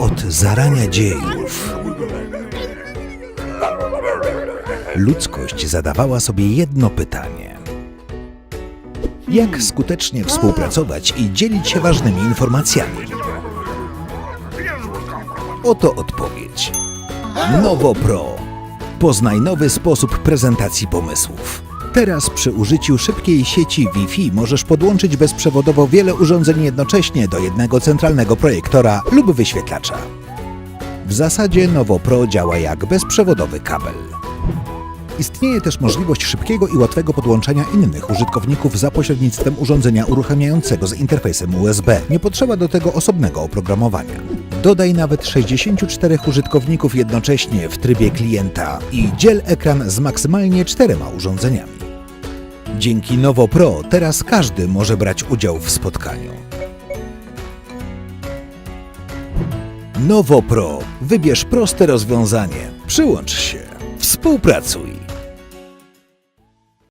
Od zarania dziejów ludzkość zadawała sobie jedno pytanie. Jak skutecznie współpracować i dzielić się ważnymi informacjami? Oto odpowiedź. Nowo Pro. Poznaj nowy sposób prezentacji pomysłów. Teraz przy użyciu szybkiej sieci Wi-Fi możesz podłączyć bezprzewodowo wiele urządzeń jednocześnie do jednego centralnego projektora lub wyświetlacza. W zasadzie Nowo Pro działa jak bezprzewodowy kabel. Istnieje też możliwość szybkiego i łatwego podłączenia innych użytkowników za pośrednictwem urządzenia uruchamiającego z interfejsem USB. Nie potrzeba do tego osobnego oprogramowania. Dodaj nawet 64 użytkowników jednocześnie w trybie klienta i dziel ekran z maksymalnie czterema urządzeniami. Dzięki Nowo Pro teraz każdy może brać udział w spotkaniu. Nowo Pro. Wybierz proste rozwiązanie. Przyłącz się. Współpracuj.